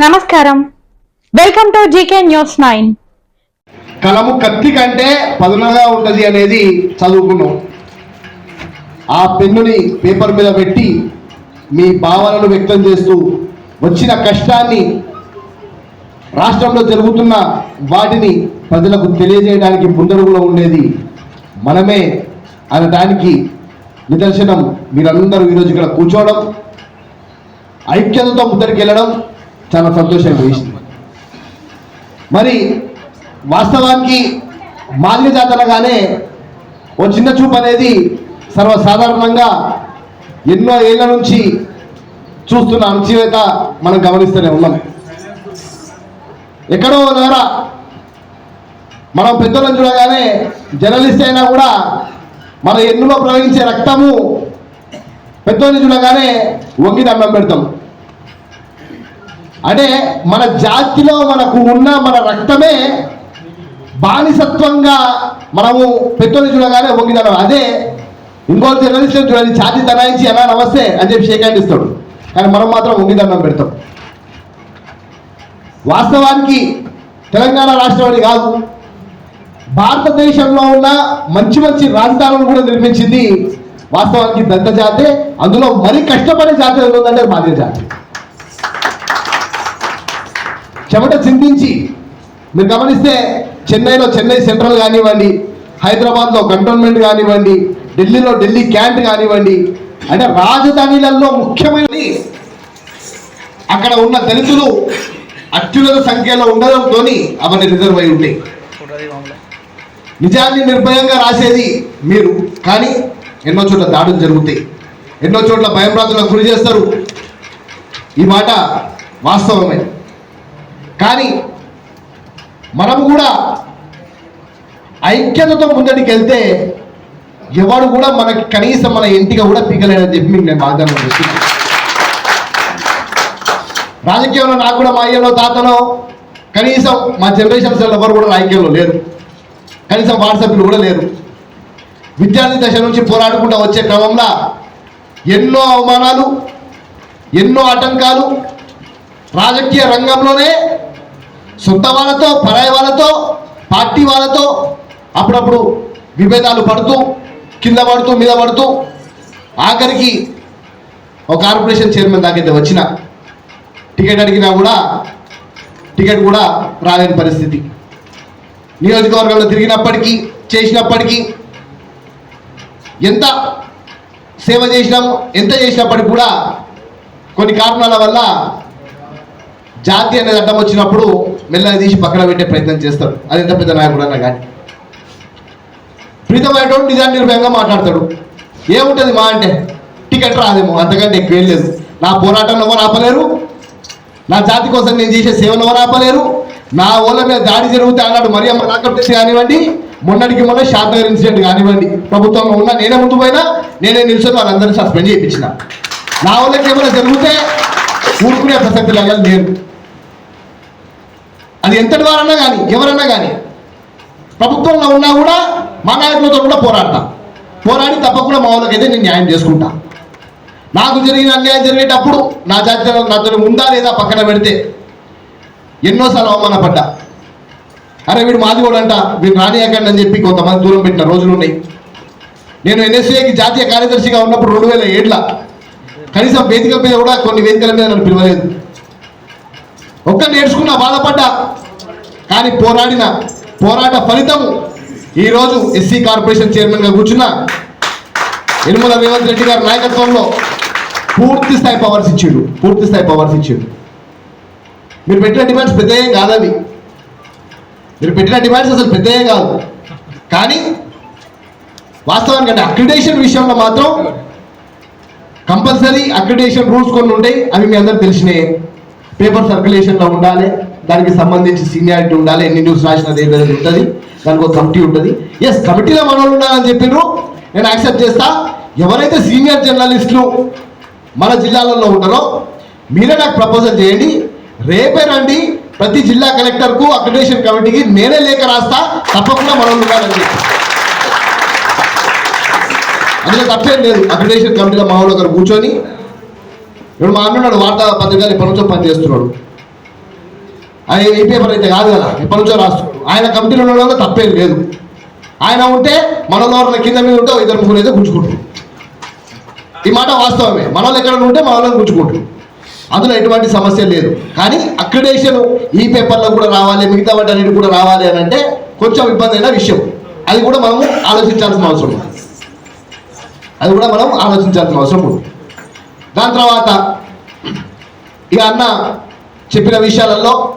నమస్కారం. Welcome to GK news nine కలము కత్తి కంటే పదునగా ఉంటది అనేది చదువుకున్నాం. ఆ పెన్నుని పేపర్ మీద పెట్టి మీ భావనలు వ్యక్తం చేస్తూ వచ్చిన కష్టాన్ని రాష్ట్రంలో జరుగుతున్న వాటిని ప్రజలకు తెలియజేయడానికి ముందడుగులో ఉండేది మనమే అనడానికి నిదర్శనం మీరందరూ ఈరోజు ఇక్కడ కూర్చోవడం ఐక్యతతో ముందరికి వెళ్ళడం చాలా సంతోషం వేసింది. మరి వాస్తవానికి మాల్య జాతరగానే ఓ చిన్న చూపు అనేది సర్వసాధారణంగా ఎన్నో ఏళ్ళ నుంచి చూస్తున్న అణచివేత మనం గమనిస్తూనే ఉన్నాం. ఎక్కడో దగ్గర మనం పెద్దలను చూడగానే జర్నలిస్ట్ అయినా కూడా మన ఎన్నులో ప్రవహించే రక్తము పెద్దోళ్ళని చూడగానే వంగి దండం పెడతాం. అంటే మన జాతిలో మనకు ఉన్న మన రక్తమే బానిసత్వంగా మనము పెట్టుని చూడగానే వంగిదనం అదే ఇంకో జర్నలిస్ట్ చూడండి ఛాతీ తనాయించి ఎలా నమస్తే అని చెప్పి షేక్ హ్యాండ్ ఇస్తాడు. కానీ మనం మాత్రం వంగిదండం పెడతాం. వాస్తవానికి తెలంగాణ రాష్ట్రం అని కాదు భారతదేశంలో ఉన్న మంచి మంచి రాజధానులు కూడా నిర్మించింది వాస్తవానికి దత్త జాతే. అందులో మరీ కష్టపడే జాతి ఏది ఉందంటే మాదిరి జాతి. చెమట చిందించి. మీరు గమనిస్తే చెన్నైలో చెన్నై సెంట్రల్ కానివ్వండి హైదరాబాద్లో కంటోన్మెంట్ కానివ్వండి ఢిల్లీలో ఢిల్లీ క్యాంట్ కానివ్వండి అంటే రాజధానిలలో ముఖ్యమైన అక్కడ ఉన్న దళితులు అత్యున్నత సంఖ్యలో ఉండడంతో అవన్నీ రిజర్వ్ అయి ఉంటాయి నిజాన్ని నిర్భయంగా రాసేది మీరు కానీ ఎన్నో చోట్ల దాడులు జరుగుతాయి. ఎన్నో చోట్ల భయభ్రాంతులకు గురి చేస్తారు. ఈ మాట వాస్తవమే. కానీ మనము కూడా ఐక్యతతో ముందడికి వెళ్తే ఎవరు కూడా మనకి కనీసం మన ఇంటిగా కూడా పీకలేడని చెప్పి మీకు నేను వాగ్దానం చేస్తున్నాను. రాజకీయంలో నాకు కూడా మా అయ్యలో తాతలో కనీసం మా జనరేషన్స్ ఎవరు కూడా రాజకీయంలో లేరు. కనీసం వాట్సాప్లు కూడా లేరు. విద్యార్థి దశ నుంచి పోరాడుకుంటూ వచ్చే క్రమంలో ఎన్నో అవమానాలు ఎన్నో ఆటంకాలు రాజకీయ రంగంలోనే సొంత వాళ్ళతో పరాయి వాళ్ళతో పార్టీ వాళ్ళతో అప్పుడప్పుడు విభేదాలు పడుతూ కింద పడుతూ మీద పడుతూ ఆఖరికి ఒక కార్పొరేషన్ చైర్మన్ దాకైతే వచ్చిన టికెట్ అడిగినా కూడా టికెట్ కూడా రాలేని పరిస్థితి. నియోజకవర్గంలో తిరిగినప్పటికీ చేసినప్పటికీ ఎంత సేవ చేసినాము ఎంత చేసినప్పటికీ కూడా కొన్ని కారణాల వల్ల జాతి అనేది అడ్డం వచ్చినప్పుడు మెల్లగా తీసి పక్కన పెట్టే ప్రయత్నం చేస్తాడు. అది ఎంత పెద్ద నాయకుడు అన్న కానీ ప్రీతమైనటువంటి నిజాన్ని నిర్భయంగా మాట్లాడతాడు. ఏముంటుంది మా అంటే? టికెట్ రాదేమో అంతకంటే ఎక్కువ లేదు. నా పోరాటంలో ఎవరు ఆపలేరు? నా జాతి కోసం నేను చేసే సేవలు ఎవరు ఆపలేరు? నా ఓళ్ళ మీద దాడి జరుగుతే అన్నాడు మరి అమ్మ నాకప్టేసి కానివ్వండి. మొన్నటికి మొన్న షాద్నగర్ ఇన్సిడెంట్ కానివ్వండి. ప్రభుత్వంలో ఉన్న నేనే ముందు పోయినా నేనే నిల్చొని వాళ్ళందరినీ సస్పెండ్ చేయించిన. నా వాళ్ళకి ఏమైనా జరిగితే ఊరుకునే ప్రసక్తి లేదు లేదు. అది ఎంతటి వారన్నా కానీ ఎవరన్నా కానీ ప్రభుత్వంలో ఉన్నా కూడా మా నాయకులతో కూడా పోరాడతా. పోరాడి తప్పకుండా మా వాళ్ళకైతే నేను న్యాయం చేసుకుంటా. నాకు జరిగిన అన్యాయం జరిగేటప్పుడు నా జాతి నాతో ఉందా లేదా పక్కన పెడితే ఎన్నోసార్లు అవమానపడ్డా. అరే వీడు మాది కూడా అంట వీడు రానియకండి అని చెప్పి కొంతమంది దూరం పెట్టిన రోజులు ఉన్నాయి. నేను ఎన్ఎస్ఏకి జాతీయ కార్యదర్శిగా ఉన్నప్పుడు రెండు వేల ఏడులో కనీసం వేదిక మీద కూడా కొన్ని వేదికల మీద నన్ను పిలవలేదు. ఒక్క నేర్చుకున్నా బాధపడ్డా కానీ పోరాడిన పోరాట ఫలితం ఈరోజు ఎస్సీ కార్పొరేషన్ చైర్మన్గా కూర్చున్న యనమల రేవంత్ రెడ్డి గారి నాయకత్వంలో పూర్తి స్థాయి పవర్స్ ఇచ్చిండు పూర్తి స్థాయి పవర్స్ ఇచ్చిండు. మీరు పెట్టిన డిమాండ్స్ పెద్ద ఏం కాదవి మీరు పెట్టిన డిమాండ్స్ అసలు పెద్ద ఏం కాదు. కానీ వాస్తవానికి అంటే అక్రిడేషన్ విషయంలో మాత్రం కంపల్సరీ అక్రిడేషన్ రూల్స్ కొన్ని ఉంటాయి అవి మీ అందరికి తెలిసినాయి. పేపర్ సర్క్యులేషన్లో ఉండాలి దానికి సంబంధించి సీనియారిటీ ఉండాలి ఎన్ని న్యూస్ రాసినది ఏదైనా ఉంటుంది దానికి ఒక కమిటీ ఉంటుంది. ఎస్ కమిటీలో మనోళ్ళు ఉండాలని చెప్పిండ్రు నేను యాక్సెప్ట్ చేస్తా. ఎవరైతే సీనియర్ జర్నలిస్టులు మన జిల్లాలలో ఉంటారో మీరే నాకు ప్రపోజల్ చేయండి. రేపే రండి ప్రతి జిల్లా కలెక్టర్కు అక్రిడేషన్ కమిటీకి నేనే లేఖ రాస్తా. తప్పకుండా మనం ఉండాలని చెప్పి. అందులో తప్పేం లేదు. అక్రిడేషన్ కమిటీలో మా ఒకరు కూర్చొని ఇప్పుడు మా అన్నున్నాడు వార్తా పత్రికలు ఇప్పటి నుంచో పనిచేస్తున్నాడు. ఆయన ఈ పేపర్ అయితే కాదు కదా ఇప్పటి నుంచో రాస్తున్నాడు. ఆయన కమిటీలో ఉండడంలో తప్పేం లేదు. ఆయన ఉంటే మనలో కింద మీద ఉంటే ఇద్దరు ముగ్గురు అయితే గుంజుకుంటారు ఈ మాట వాస్తవమే. మన ఎక్కడ ఉంటే మన వాళ్ళని గుంజుకుంటారు అందులో ఎటువంటి సమస్య లేదు. కానీ అక్రిడేషన్ ఈ పేపర్లో కూడా రావాలి మిగతా వాటి కూడా రావాలి అని అంటే కొంచెం ఇబ్బంది అయిన విషయం. అది కూడా మనము ఆలోచించాల్సిన అవసరం ఉంది. అది కూడా మనం ఆలోచించాల్సిన అవసరం ఉంది. దాని తర్వాత ఇక అన్న చెప్పిన విషయాలలో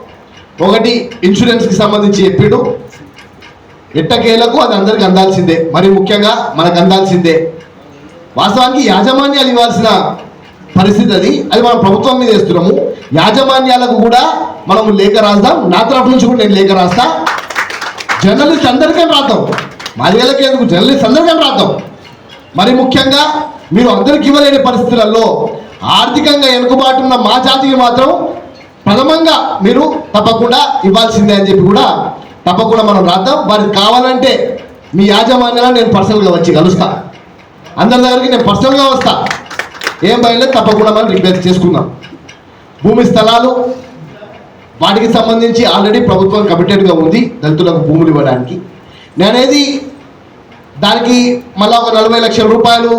ఒకటి ఇన్సూరెన్స్కి సంబంధించి చెప్పిండు. ఎట్టకేలకు అది అందరికి అందాల్సిందే. మరి ముఖ్యంగా మనకు అందాల్సిందే. వాస్తవానికి యాజమాన్యాలు ఇవ్వాల్సిన పరిస్థితి అది. అది మనం ప్రభుత్వం మీద వేస్తున్నాము. యాజమాన్యాలకు కూడా మనము లేఖ రాద్దాం నా తరఫు నుంచి కూడా నేను లేఖ రాస్తా. జర్నలిస్ట్ అందరికీ రాద్దాం. మాదిగలకి ఎందుకు? జర్నలిస్ట్ అందరికీ రాద్దాం. మరి ముఖ్యంగా మీరు అందరికి ఇవ్వలేని పరిస్థితులలో ఆర్థికంగా వెనుకబాటు ఉన్న మా జాతికి మాత్రం ప్రథమంగా మీరు తప్పకుండా ఇవ్వాల్సిందే అని చెప్పి కూడా తప్పకుండా మనం రాద్దాం. వారికి కావాలంటే మీ యాజమాన్యాలను నేను పర్సనల్గా వచ్చి కలుస్తా. అందరి దగ్గరికి నేను పర్సనల్గా వస్తా. ఏం భయలేదు తప్పకుండా మనం రిక్వెస్ట్ చేసుకుందాం. భూమి స్థలాలు వాటికి సంబంధించి ఆల్రెడీ ప్రభుత్వం కమిటెడ్గా ఉంది దళితులకు భూములు ఇవ్వడానికి. నేనేది దానికి మళ్ళీ ఒక నలభై లక్షల రూపాయలు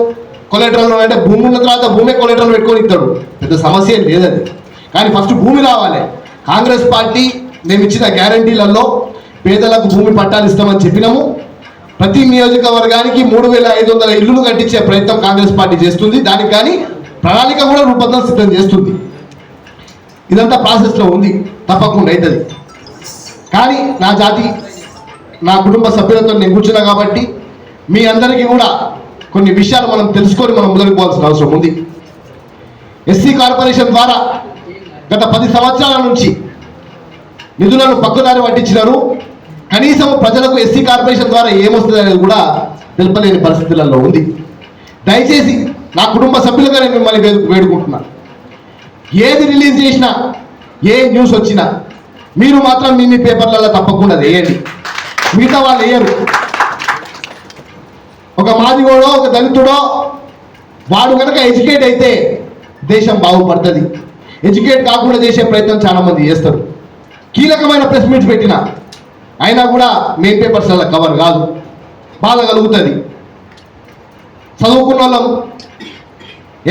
కొలెటరల్ అంటే భూమి ఉన్న తర్వాత భూమి కొలెటరల్ పెట్టుకొని ఇస్తాడు. పెద్ద సమస్య లేదని లేదది కానీ ఫస్ట్ భూమి రావాలి. కాంగ్రెస్ పార్టీ మేము ఇచ్చిన గ్యారంటీలలో పేదలకు భూమి పట్టాలు ఇస్తామని చెప్పినాము. ప్రతి నియోజకవర్గానికి మూడు వేల ఐదు వందల ఇల్లులు కట్టించే ప్రయత్నం కాంగ్రెస్ పార్టీ చేస్తుంది. దానికి కానీ ప్రణాళిక కూడా రూపొందం సిద్ధం చేస్తుంది. ఇదంతా ప్రాసెస్లో ఉంది. తప్పకుండా అవుతుంది. కానీ నా జాతి నా కుటుంబ సభ్యులతో నేను కూర్చున్నా కాబట్టి మీ అందరికీ కూడా కొన్ని విషయాలు మనం తెలుసుకొని మనం ముందుకు పోవాల్సిన అవసరం ఉంది. ఎస్సీ కార్పొరేషన్ ద్వారా గత పది సంవత్సరాల నుంచి నిధులను పక్కదారి పట్టించినారు. కనీసం ప్రజలకు ఎస్సీ కార్పొరేషన్ ద్వారా ఏమొస్తుంది అనేది కూడా తెలుపలేని పరిస్థితులలో ఉంది. దయచేసి నా కుటుంబ సభ్యులుగా నేను మిమ్మల్ని వేడు- వేడుకుంటున్నా. ఏది రిలీజ్ చేసినా ఏ న్యూస్ వచ్చినా మీరు మాత్రం మీ మీ పేపర్లలో తప్పకుండా వేయండి. మిగతా వాళ్ళు వేయరు. ఒక మాదిగోడో ఒక దళితుడో వాడు కనుక ఎడ్యుకేట్ అయితే దేశం బాగుపడుతుంది. ఎడ్యుకేట్ కాకుండా చేసే ప్రయత్నం చాలా మంది చేస్తారు. కీలకమైన ప్రెస్ మీట్స్ పెట్టిన అయినా కూడా మెయిన్ పేపర్స్ అలా కవర్ కాదు. బాధ కలుగుతుంది. చదువుకున్న వాళ్ళం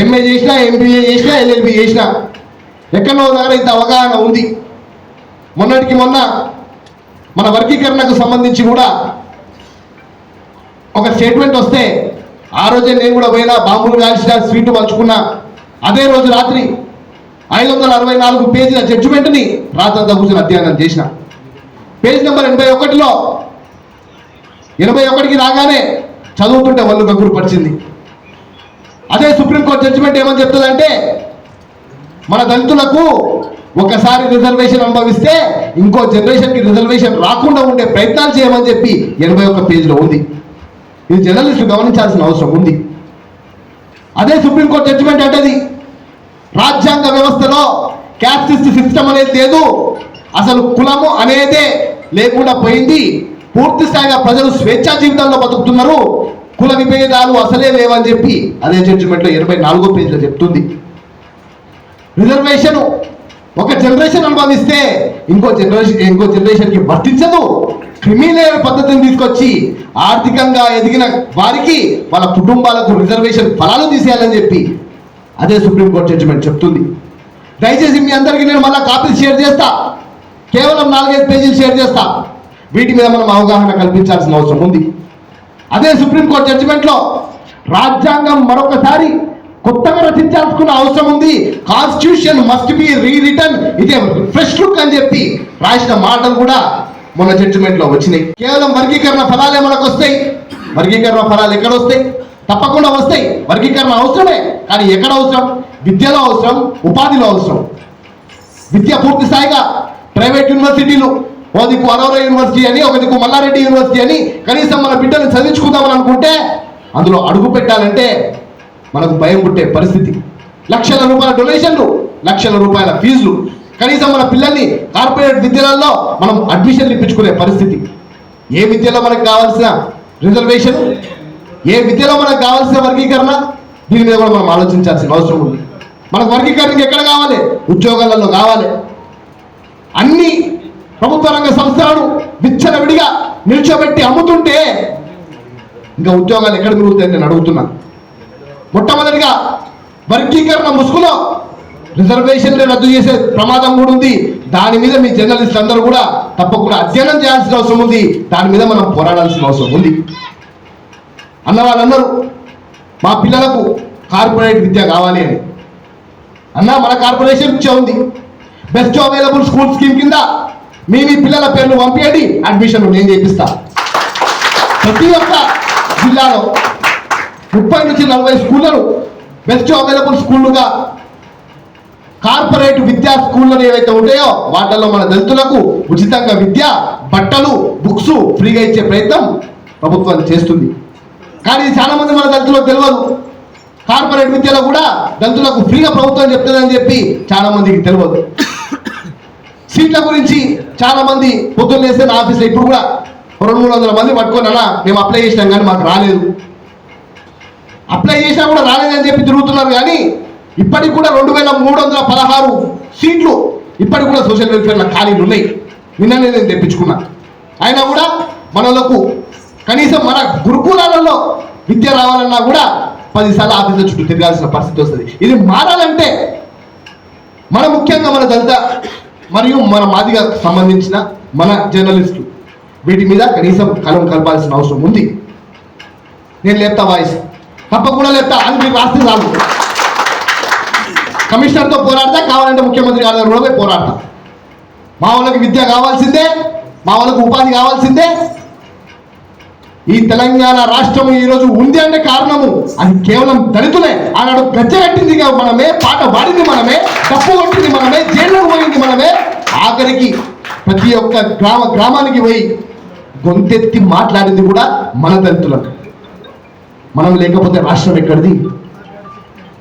ఎంఏ చేసినా ఎంబీఏ చేసినా ఎల్ఎల్బి చేసినా ఎక్కడో దగ్గర ఇంత అవగాహన ఉంది. మొన్నటికి మొన్న మన వర్గీకరణకు సంబంధించి కూడా ఒక స్టేట్మెంట్ వస్తే ఆ రోజే నేను కూడా పోయినా బాంబులు కాల్చిన స్వీట్ పంచుకున్నా. అదే రోజు రాత్రి ఐదు వందల అరవై నాలుగు పేజీల జడ్జిమెంట్ని రాత్రంతా కూర్చొని అధ్యయనం చేసిన. పేజ్ నెంబర్ ఎనభై ఒకటిలో ఎనభై ఒకటికి రాగానే చదువుతుంటే వాళ్ళు గగ్గురు పడిచింది. అదే సుప్రీంకోర్టు జడ్జిమెంట్ ఏమని చెప్తుందంటే మన దళితులకు ఒకసారి రిజర్వేషన్ అనుభవిస్తే ఇంకో జనరేషన్కి రిజర్వేషన్ రాకుండా ఉండే ప్రయత్నాలు చేయమని చెప్పి ఎనభై ఒక్క పేజీలో ఉంది. ఇది జర్నలిస్టులు గమనించాల్సిన అవసరం ఉంది. అదే సుప్రీంకోర్టు జడ్జిమెంట్ అంటది. రాజ్యాంగ వ్యవస్థలో క్యాస్టిస్ట్ సిస్టమ్ అనేది లేదు. అసలు కులము అనేదే లేకుండా పోయింది. పూర్తి స్థాయిగా ప్రజలు స్వేచ్ఛా జీవితంలో బతుకుతున్నారు. కుల విభేదాలు అసలే లేవని చెప్పి అదే జడ్జిమెంట్లో ఇరవై నాలుగో పేజీలో చెప్తుంది. రిజర్వేషన్ ఒక జనరేషన్ అనుభవిస్తే ఇంకో జనరేషన్ ఇంకో జనరేషన్కి వర్తించదు. క్రిమినల్ పద్ధతిని తీసుకొచ్చి ఆర్థికంగా ఎదిగిన వారికి వాళ్ళ కుటుంబాలకు రిజర్వేషన్ ఫలాలు తీసేయాలని చెప్పి అదే సుప్రీంకోర్టు జడ్జిమెంట్ చెప్తుంది. దయచేసి మీ అందరికీ నేను మళ్ళీ కాపీలు షేర్ చేస్తా. కేవలం నాలుగైదు పేజీలు షేర్ చేస్తా. వీటి మీద మనం అవగాహన కల్పించాల్సిన అవసరం ఉంది. అదే సుప్రీంకోర్టు జడ్జిమెంట్లో రాజ్యాంగం మరొకసారి కొత్తగా రచించాల్సుకున్న అవసరం ఉంది. కాన్స్టిట్యూషన్ మస్ట్ బి రీరిటర్న్ ఇదే ఫ్రెష్ లుక్ అని చెప్పి రాసిన మాటలు కూడా మొన్న జడ్జిమెంట్లో వచ్చినాయి. కేవలం వర్గీకరణ ఫలాలే మనకు వస్తాయి. వర్గీకరణ ఫలాలు ఎక్కడ వస్తాయి? తప్పకుండా వస్తాయి. వర్గీకరణ అవసరమే కానీ ఎక్కడ అవసరం? విద్యలో అవసరం ఉపాధిలో అవసరం. విద్య పూర్తి స్థాయిగా ప్రైవేట్ యూనివర్సిటీలు ఓ దిక్కు యూనివర్సిటీ అని ఒక దిక్కు మల్లారెడ్డి యూనివర్సిటీ అని కనీసం మన బిడ్డలు చదివించుకుందామని అనుకుంటే అందులో అడుగు పెట్టాలంటే మనకు భయం పుట్టే పరిస్థితి. లక్షల రూపాయల డొనేషన్లు లక్షల రూపాయల ఫీజులు. కనీసం మన పిల్లల్ని కార్పొరేట్ విద్యలలో మనం అడ్మిషన్లు ఇప్పించుకునే పరిస్థితి. ఏ విద్యలో మనకు కావాల్సిన రిజర్వేషన్ ఏ విద్యలో మనకు కావాల్సిన వర్గీకరణ? దీని మీద కూడా మనం ఆలోచించాల్సిన అవసరం ఉంది. మనకు వర్గీకరణ ఎక్కడ కావాలి? ఉద్యోగాలలో కావాలి. అన్ని ప్రభుత్వ రంగ సంస్థలను విచ్చలవిడిగా నిల్చోబెట్టి అమ్ముతుంటే ఇంకా ఉద్యోగాలు ఎక్కడ మిగులుతాయని నేను అడుగుతున్నా. మొట్టమొదటిగా వర్గీకరణ ముసుగులో రిజర్వేషన్లు రద్దు చేసే ప్రమాదం కూడా ఉంది. దాని మీద మీ జర్నలిస్ట్ అందరూ కూడా తప్పకుండా అధ్యయనం చేయాల్సిన అవసరం ఉంది. దాని మీద మనం పోరాడాల్సిన అవసరం ఉంది. అన్న వాళ్ళందరూ మా పిల్లలకు కార్పొరేట్ విద్య కావాలి అని. అన్న మన కార్పొరేషన్ ఇచ్చే ఉంది. బెస్ట్ అవైలబుల్ స్కూల్ స్కీమ్ కింద మీ మీ పిల్లల పేర్లు పంపించండి అడ్మిషన్ నేను చేపిస్తా. ప్రతి ఒక్క జిల్లాలో ముప్పై నుంచి నలభై స్కూళ్ళను బెస్ట్ అవైలబుల్ స్కూళ్ళుగా కార్పొరేట్ విద్యా స్కూళ్ళు ఏవైతే ఉంటాయో వాటిల్లో మన దళితులకు ఉచితంగా విద్య బట్టలు బుక్స్ ఫ్రీగా ఇచ్చే ప్రయత్నం ప్రభుత్వం చేస్తుంది. కానీ చాలామంది చాలా మంది మన దళితులకు తెలియదు కార్పొరేట్ విద్యలో కూడా దళితులకు ఫ్రీగా ప్రభుత్వం చెప్తుందని చెప్పి చాలా మందికి తెలియదు సీట్ల గురించి చాలా మంది పొద్దున్న లేస్తే నా ఆఫీస్లో ఇప్పుడు కూడా రెండు మూడు వందల మంది పట్టుకొని అలా మేము అప్లై చేసినాం కానీ మాకు రాలేదు. అప్లై చేసినా కూడా రాలేదని చెప్పి తిరుగుతున్నారు కానీ ఇప్పటికి కూడా రెండు వేల మూడు వందల పదహారు సీట్లు ఇప్పటికి కూడా సోషల్ వెల్ఫేర్లో ఖాళీలు ఉన్నాయి. నిన్ననే నేను తెప్పించుకున్నా. అయినా కూడా మనలకు కనీసం మన గురుకులాలలో విద్య రావాలన్నా కూడా పదిసార్లు ఆఫీసుల చుట్టూ తిరగాల్సిన పరిస్థితి వస్తుంది. ఇది మారాలంటే మన ముఖ్యంగా మన దళిత మరియు మన మాదిగా సంబంధించిన మన జర్నలిస్టు వీటి మీద కనీసం కలం కలపాల్సిన అవసరం ఉంది. నేను లేపుతా వాయిస్. తప్పకుండా లేపుతా. అని మీరు రాస్తే చాలు. కమిషనర్తో పోరాడతా కావాలంటే ముఖ్యమంత్రి గారి దగ్గర కూడా పోయి పోరాడతా. మా వాళ్ళకి విద్య కావాల్సిందే మా వాళ్ళకి ఉపాధి కావాల్సిందే. ఈ తెలంగాణ రాష్ట్రం ఈరోజు ఉంది అంటే కారణము అది కేవలం దళితులే. ఆనాడు గచ్చగట్టింది మనమే పాట పాడింది మనమే తప్పు కొట్టింది మనమే జైళ్ళకు పోయింది మనమే. ఆఖరికి ప్రతి ఒక్క గ్రామ గ్రామానికి పోయి గొంతెత్తి మాట్లాడింది కూడా మన దళితులకు. మనం లేకపోతే రాష్ట్రం ఎక్కడిది?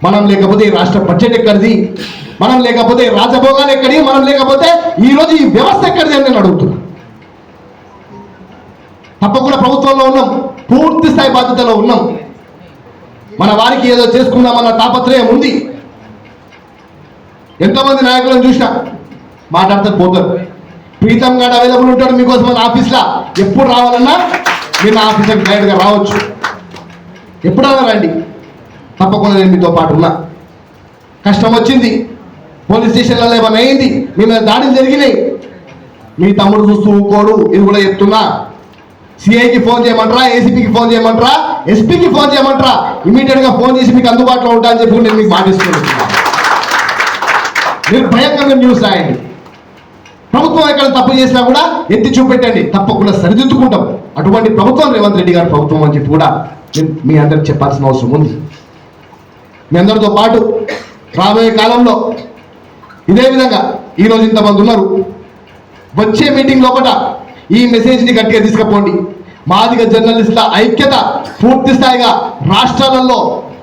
మనం లేకపోతే ఈ రాష్ట్ర బడ్జెట్ ఎక్కడిది? మనం లేకపోతే రాజభోగాలు ఎక్కడి మనం లేకపోతే ఈ రోజు ఈ వ్యవస్థ ఎక్కడిది అని నేను అడుగుతున్నా. తప్పకుండా ప్రభుత్వంలో ఉన్నాం. పూర్తి స్థాయి బాధ్యతలో ఉన్నాం. మన వారికి ఏదో చేసుకుందామన్న తాపత్రయం ఉంది. ఎంతోమంది నాయకులను చూసినా మాట్లాడతారు పోతారు. ప్రీతం గారు అవైలబుల్ ఉంటాడు మీకోసం మన ఆఫీస్లో. ఎప్పుడు రావాలన్నా మీరు నా ఆఫీస్కి డైరెక్ట్గా రావచ్చు. ఎప్పుడైనా రండి. తప్పకుండా నేను మీతో పాటు ఉన్నా. కష్టం వచ్చింది. పోలీస్ స్టేషన్లలో ఏమైనా అయింది. మీ మీద దాడులు జరిగినాయి. మీ తమ్ముడు చూస్తూ ఊకోడు ఇది కూడా చెప్తున్నా. సిఐకి ఫోన్ చేయమంటారా? ఏసీపీకి ఫోన్ చేయమంటారా? ఎస్పీకి ఫోన్ చేయమంటారా? ఇమీడియట్గా ఫోన్ చేసి మీకు అందుబాటులో ఉంటా అని చెప్పి నేను మీకు పాటిస్తున్నాను మీరు భయంకరంగా న్యూస్ రాయండి. ప్రభుత్వం ఎక్కడ తప్పు చేసినా కూడా ఎత్తి చూపెట్టండి. తప్పకుండా సరిదిద్దుకుంటాం. అటువంటి ప్రభుత్వం రేవంత్ రెడ్డి గారి ప్రభుత్వం అని చెప్పి కూడా మీ అందరికి చెప్పాల్సిన అవసరం ఉంది. మీ అందరితో పాటు రాబోయే కాలంలో ఇదే విధంగా ఈరోజు ఇంతమంది ఉన్నారు. వచ్చే మీటింగ్ లోపల ఈ మెసేజ్ని గట్టిగా తీసుకుపోండి. మాదిగ జర్నలిస్టుల ఐక్యత పూర్తి స్థాయిగా రాష్ట్రాలలో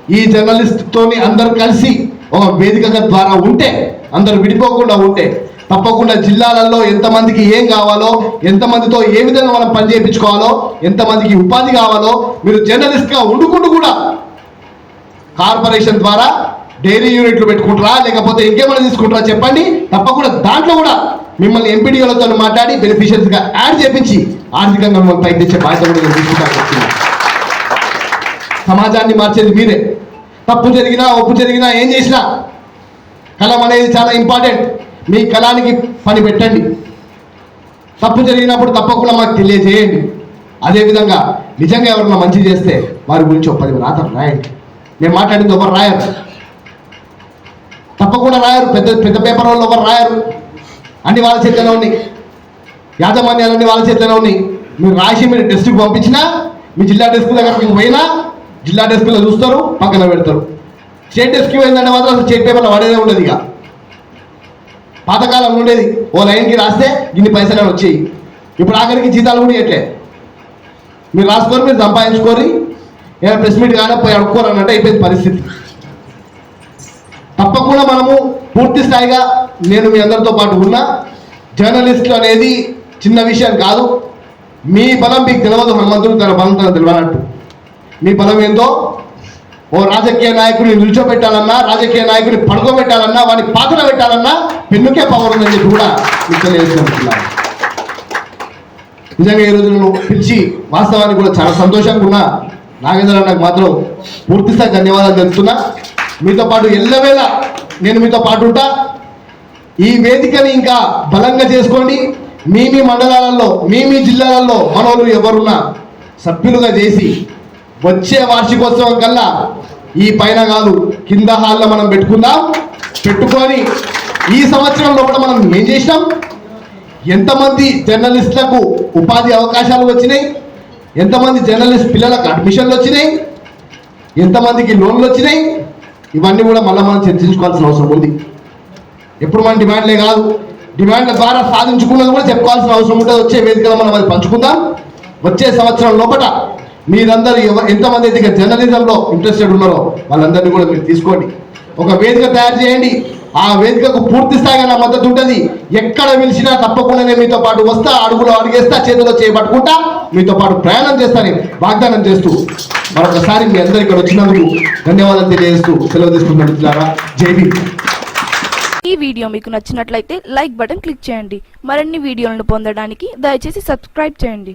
ఈ జర్నలిస్ట్తోని అందరూ కలిసి ఒక వేదికగా ద్వారా ఉంటే అందరూ విడిపోకుండా ఉంటే తప్పకుండా జిల్లాలలో ఎంతమందికి ఏం కావాలో ఎంతమందితో ఏ విధంగా మనం పని చేయించుకోవాలో ఎంతమందికి ఉపాధి కావాలో మీరు జర్నలిస్ట్గా ఉండుకుంటూ కూడా కార్పొరేషన్ ద్వారా డైరీ యూనిట్లు పెట్టుకుంటారా లేకపోతే ఇంకేమైనా తీసుకుంటారా చెప్పండి. తప్పకుండా దాంట్లో కూడా మిమ్మల్ని ఎంపీడీలతో మాట్లాడి బెనిఫిషియరీస్గా యాడ్ చేపించి ఆర్థికంగా మిమ్మల్ని ప్రయత్నించే బాధ్యత కూడా తీసుకుంటాను. సమాజాన్ని మార్చేది మీరే. తప్పు జరిగినా ఒప్పు జరిగినా ఏం చేసినా కలం అనేది చాలా ఇంపార్టెంట్ మీ కళానికి పని పెట్టండి. తప్పు జరిగినప్పుడు తప్పకుండా మాకు తెలియజేయండి. అదేవిధంగా నిజంగా ఎవరన్నా మంచి చేస్తే వారి గురించి ఒక పది రాత రాయండి. నేను మాట్లాడింది ఎవరు రాయరు. తప్పకుండా రాయరు. పెద్ద పెద్ద పేపర్ వాళ్ళు ఎవరు రాయరు. అన్ని వాళ్ళ చేతిలోనే ఉన్నాయి. యాజమాన్యాలన్నీ వాళ్ళ చేతిలోనే ఉన్నాయి. మీరు రాసి మీరు డెస్క్కి పంపించినా మీ జిల్లా డెస్క్ దగ్గరకు పోయినా జిల్లా డెస్క్లో చూస్తారు పక్కన పెడతారు. స్టేట్ డెస్క్కి పోయిందంటే మాత్రం అసలు స్టేట్ పేపర్లో పడేదే ఉండదు ఇక. పాతకాలం ఉండేది. ఓ లైన్కి రాస్తే ఇన్ని పైసలు అని వచ్చేయి. ఇప్పుడు ఆఖరికి జీతాలు కూడా ఇట్లే మీరు రాసుకొని మీరు సంపాదించుకొని ఏమైనా ప్రెస్ మీట్ కానీ పోయి అడుక్కోరు అయిపోయింది పరిస్థితి. తప్పకుండా మనము పూర్తి స్థాయిగా నేను మీ అందరితో పాటు ఉన్నా. జర్నలిస్టులు అనేది చిన్న విషయం కాదు. మీ బలం మీకు తెలియదు హనుమంతుడు తన బలం తన తెలియనట్టు మీ బలం ఏందో ఓ రాజకీయ నాయకుడిని నిల్చోబెట్టాలన్నా రాజకీయ నాయకుడిని పడుకోబెట్టాలన్నా వాడిని పాత్ర పెట్టాలన్నా పెన్నుకే పవర్ ఉందని చెప్పి కూడా మీకు నిజంగా ఈ రోజు నన్ను పిలిచి వాస్తవానికి కూడా చాలా సంతోషంగా ఉన్నా. నాగేంద్ర నాకు మాత్రం పూర్తిస్థాయి ధన్యవాదాలు తెలుపుతున్నా. మీతో పాటు ఎల్లవేళ నేను మీతో పాటు ఉంటా. ఈ వేదికని ఇంకా బలంగా చేసుకోండి. మీ మీ మండలాలలో మీ మీ జిల్లాలలో మనోళ్ళు ఎవరున్నా సభ్యులుగా చేసి వచ్చే వార్షికోత్సవం కల్లా ఈ పైన కాదు కింద హాల్లో మనం పెట్టుకుందాం. పెట్టుకొని ఈ సంవత్సరం లోపల మనం ఏం చేసినాం? ఎంతమంది జర్నలిస్టులకు ఉపాధి అవకాశాలు వచ్చినాయి? ఎంతమంది జర్నలిస్ట్ పిల్లలకు అడ్మిషన్లు వచ్చినాయి? ఎంతమందికి లోన్లు వచ్చినాయి? ఇవన్నీ కూడా మళ్ళీ మనం చర్చించుకోవాల్సిన అవసరం ఉంది. ఎప్పుడు మన డిమాండ్లే కాదు. డిమాండ్ల ద్వారా సాధించుకున్నది కూడా చెప్పుకోవాల్సిన అవసరం ఉంటుంది వచ్చే వేదికలో మనం అది పంచుకుందాం. వచ్చే సంవత్సరం లోపల మీరందరూ ఎవ- ఎంతమంది అయితే జర్నలిజంలో ఇంట్రెస్టెడ్ ఉన్నారో వాళ్ళందరినీ కూడా మీరు తీసుకోండి. ఒక వేదిక తయారు చేయండి. ఆ వేదికకు పూర్తి స్థాయిగా నా మద్దతు ఉంటుంది. ఎక్కడ పిలిచినా తప్పకుండా నేను మీతో పాటు వస్తా అడుగులో అడిగేస్తా చేతిలో చేపట్టుకుంటా మీతో పాటు ప్రయాణం చేస్తాను వాగ్దానం చేస్తూ మరొకసారి మీ అందరు ఇక్కడ వచ్చినందుకు ధన్యవాదాలు తెలియజేస్తూ సెలవు తీసుకుంటున్నారా మిత్రులారా. ఈ వీడియో మీకు నచ్చినట్లయితే లైక్ బటన్ క్లిక్ చేయండి. మరిన్ని వీడియోలను పొందడానికి దయచేసి సబ్స్క్రైబ్ చేయండి.